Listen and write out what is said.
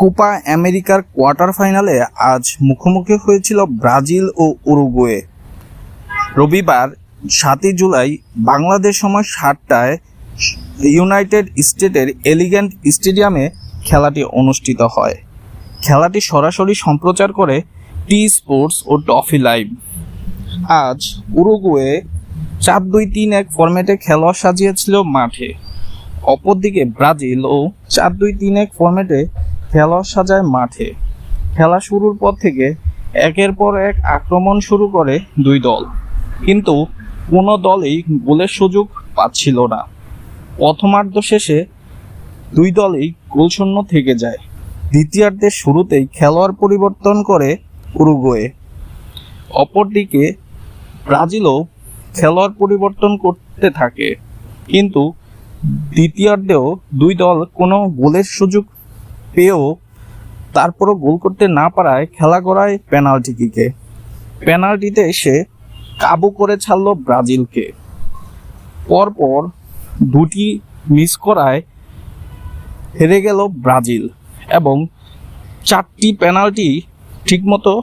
Copa আমেরিকার quarter ফাইনালে আজ মুখোমুখি হয়েছিল ব্রাজিল ও উরুগুয়ে। রবিবার সাতই জুলাই বাংলাদেশ সময় সাতটায় ইউনাইটেড স্টেটের এলিগেন্ট স্টেডিয়ামে খেলাটি অনুষ্ঠিত হয়। খেলাটি সরাসরি সম্প্রচার করে টি স্পোর্টস ও টফি লাইভ। আজ উরুগুয়ে চার দুই তিন এক ফরম্যাটে খেলোয়াড় সাজিয়েছিল মাঠে। অপরদিকে ব্রাজিল ও চার দুই তিন এক ফরম্যাটে খেলোয়াড় সাজায় মাঠে। খেলা শুরুর পর থেকে একের পর এক আক্রমণ শুরু করে দুই দল। কিন্তু কোনো দলেই গোলের সুযোগ পাচ্ছিল না। প্রথমার্ধ শেষে দুই দলই গোলশূন্য থেকে যায়। দ্বিতীয়ার্ধের শুরুতেই খেলোয়াড় পরিবর্তন করে উরুগুয়ে। অপরদিকে ব্রাজিলও খেলোয়াড় পরিবর্তন করতে থাকে। কিন্তু দ্বিতীয়ার্ধেও দুই দল কোনো গোলের সুযোগ পেয়েও তারপরও গোল করতে না পারায় খেলা করায় পেনাল্টি কিকে। পেনাল্টিতে এসে কাবু করে ছাড়ল ব্রাজিলকে। পরপর দুটি মিস করায় হেরে গেল ব্রাজিল এবং চারটি পেনাল্টি ঠিকমতো